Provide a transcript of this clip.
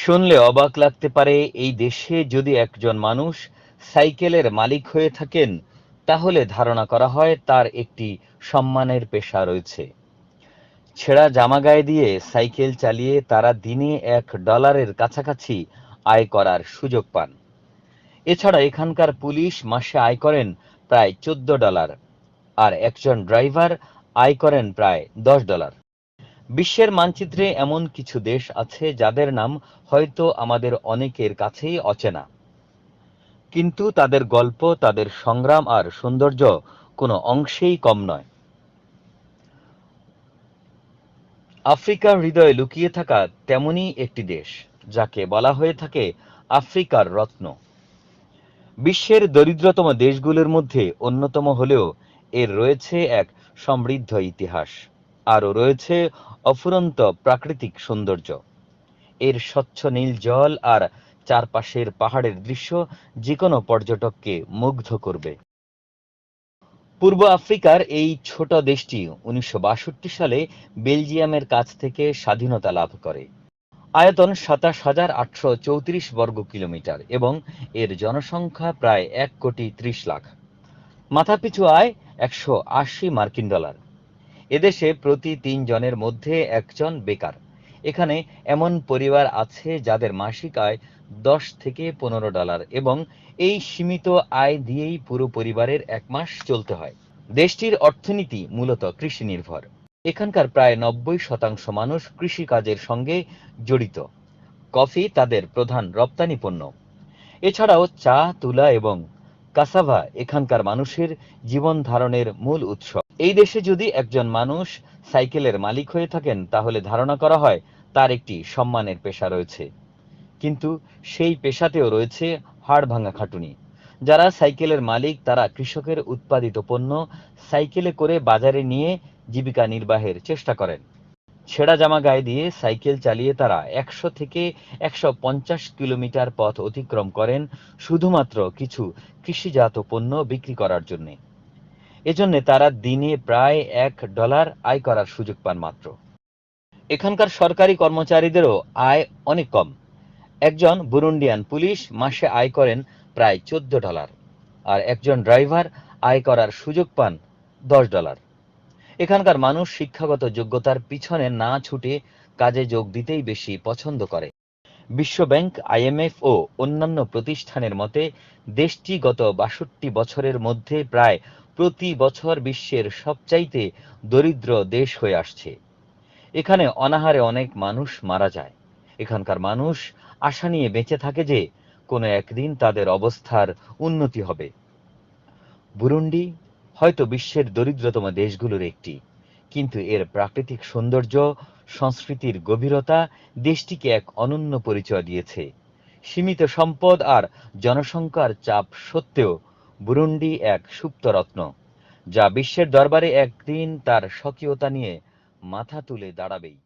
শুনলে অবাক লাগতে পারে, এই দেশে যদি একজন মানুষ সাইকেলের মালিক হয়ে থাকেন, তাহলে ধারণা করা হয় তার একটি সম্মানের পেশা রয়েছে। ছেঁড়া জামা গায়ে দিয়ে সাইকেল চালিয়ে তারা দিনে এক ডলারের কাছাকাছি আয় করার সুযোগ পান। এছাড়া এখানকার পুলিশ মাসে আয় করেন প্রায় চোদ্দ ডলার, আর একজন ড্রাইভার আয় করেন প্রায় দশ ডলার। বিশ্বের মানচিত্রে এমন কিছু দেশ আছে যাদের নাম হয়তো আমাদের অনেকের কাছেই অচেনা। কিন্তু তাদের গল্প, তাদের সংগ্রাম আর সৌন্দর্য কোনো অংশেই কম নয়। আফ্রিকার হৃদয়ে লুকিয়ে থাকা তেমনই একটি দেশ, যাকে বলা হয়ে থাকে আফ্রিকার রত্ন। বিশ্বের দরিদ্রতম দেশগুলোর মধ্যে অন্যতম হলেও এর রয়েছে এক সমৃদ্ধ ইতিহাস। আরও রয়েছে অফুরন্ত প্রাকৃতিক সৌন্দর্য। এর স্বচ্ছ নীল জল আর চারপাশের পাহাড়ের দৃশ্য যে কোনো পর্যটককে মুগ্ধ করবে। পূর্ব আফ্রিকার এই ছোট দেশটি উনিশশো বাষট্টি সালে বেলজিয়ামের কাছ থেকে স্বাধীনতা লাভ করে। আয়তন সাতাশ হাজার আটশো চৌত্রিশ বর্গ কিলোমিটার এবং এর জনসংখ্যা প্রায় এক কোটি ত্রিশ লাখ। মাথাপিছু আয় একশো আশি মার্কিন ডলার। এদেশে প্রতি তিন জনের মধ্যে একজন বেকার। এখানে এমন পরিবার আছে যাদের মাসিক আয় দশ থেকে পনেরো ডলার এবং এই সীমিত আয় দিয়েই পুরো পরিবারের এক মাস চলতে হয়। দেশটির অর্থনীতি মূলত কৃষি নির্ভর এখানকার প্রায় নব্বই শতাংশ মানুষ কৃষিকাজের সঙ্গে জড়িত। কফি তাদের প্রধান রপ্তানি পণ্য। এছাড়াও চা, তুলা এবং কাসাভা এখানকার মানুষের জীবন ধারণের মূল উৎস। এই দেশে যদি একজন মানুষ সাইকেলের মালিক হয়ে থাকেন, তাহলে ধারণা করা হয় তার একটি সম্মানের পেশা রয়েছে। কিন্তু সেই পেশাতেও রয়েছে হাড় ভাঙা খাটুনি। যারা সাইকেলের মালিক, তারা কৃষকের উৎপাদিত পণ্য সাইকেলে করে বাজারে নিয়ে জীবিকা নির্বাহের চেষ্টা করেন। ছেঁড়া জামা গায়ে দিয়ে সাইকেল চালিয়ে তারা একশো থেকে একশো পঞ্চাশ কিলোমিটার পথ অতিক্রম করেন শুধুমাত্র কিছু কৃষিজাত পণ্য বিক্রি করার জন্যে। এজন্য তারা দিনে প্রায় এক ডলার আয় করার সুযোগ পান মাত্র। এখানকার সরকারি কর্মচারীদেরও আয় অনেক কম। একজন বুরুন্ডিয়ান পুলিশ মাসে আয় করেন প্রায় চোদ্দ ডলার, আর একজন ড্রাইভার আয় করার সুযোগ পান দশ ডলার। এখানকার মানুষ শিক্ষাগত যোগ্যতার পিছনে না ছুটে কাজে যোগ দিতেই বেশি পছন্দ করে। বিশ্ব ব্যাংক আইএমএফ ও অন্যান্য প্রতিষ্ঠানের মতে, দেশটি গত বাষট্টি বছরের মধ্যে প্রায় প্রতি বছর বিশ্বের সবচাইতে দরিদ্র দেশ হয়ে আসছে। এখানে অনাহারে অনেক মানুষ মারা যায়। এখানকার মানুষ আশা নিয়ে বেঁচে থাকে যে, কোনো একদিন তাদের অবস্থার উন্নতি হবে। বুরুন্ডি হয়তো বিশ্বের দরিদ্রতম দেশগুলোর একটি। কিন্তু এর প্রাকৃতিক সৌন্দর্য, সংস্কৃতির গভীরতা দেশটিকে এক অনন্য পরিচয় দিয়েছে। সীমিত সম্পদ আর জনসংখ্যার চাপ সত্ত্বেও বুরুন্ডি এক সুপ্ত রত্ন যা বিশ্বের দরবারে একদিন তার স্বকীয়তা নিয়ে মাথা তুলে দাঁড়াবেই।